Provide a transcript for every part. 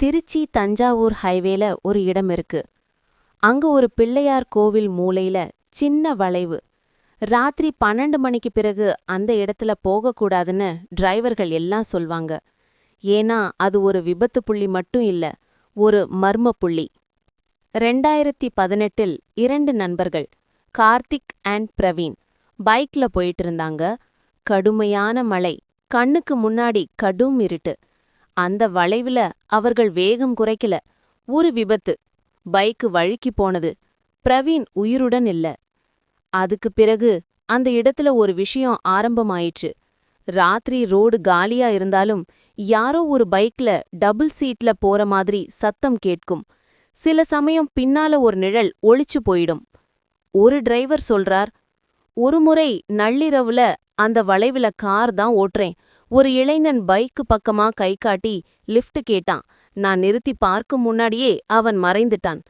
திருச்சி தஞ்சாவூர் ஹைவேல ஒரு இடம் இருக்கு. அங்க ஒரு பிள்ளையார் கோவில் மூலையில சின்ன வளைவு. ராத்திரி பன்னெண்டு மணிக்கு பிறகு அந்த இடத்துல போகக்கூடாதுன்னு டிரைவர்கள் எல்லாம் சொல்வாங்க. ஏன்னா அது ஒரு விபத்து புள்ளி மட்டும் இல்ல ஒரு மர்ம புள்ளி. ரெண்டாயிரத்தி பதினெட்டில் இரண்டு நண்பர்கள் கார்த்திக் அண்ட் பிரவீன் பைக்ல போயிட்டு இருந்தாங்க. கடுமையான மழை கண்ணுக்கு முன்னாடி கடும் இருட்டு. அந்த வளைவுல அவர்கள் வேகம் குறைக்கல. ஒரு விபத்து. பைக்கு வழுக்கி போனது. பிரவீன் உயிருடன் இல்ல. அதுக்கு பிறகு அந்த இடத்துல ஒரு விஷயம் ஆரம்பமாயிற்று. ராத்திரி ரோடு காலியா இருந்தாலும் யாரோ ஒரு பைக்ல டபுள் சீட்ல போற மாதிரி சத்தம் கேட்கும். சில சமயம் பின்னால ஒரு நிழல் ஒளிச்சு போயிடும். ஒரு டிரைவர் சொல்றார் ஒருமுறை நள்ளிரவுல அந்த வளைவுல கார் தான் ஓட்டுறேன். ஒரு இளைஞன் பைக்கு பக்கமா கை காட்டி லிஃப்ட் கேட்டான். நான் நிறுத்தி பார்க்கும் முன்னாடியே அவன் மறைந்துட்டான்.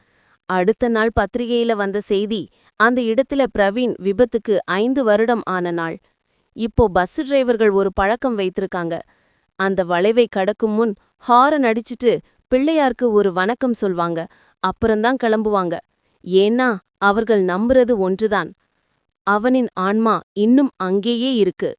அடுத்த நாள் பத்திரிகையில வந்த செய்தி அந்த இடத்துல பிரவீன் விபத்துக்கு ஐந்து வருடம் ஆன நாள். இப்போ பஸ் டிரைவர்கள் ஒரு பழக்கம் வைத்திருக்காங்க. அந்த வளைவை கடக்கும் முன் ஹாரன் அடிச்சிட்டு பிள்ளையாருக்கு ஒரு வணக்கம் சொல்வாங்க. அப்புறம்தான் கிளம்புவாங்க. ஏன்னா அவர்கள் நம்புறது ஒன்றுதான். அவனின் ஆன்மா இன்னும் அங்கேயே இருக்கு.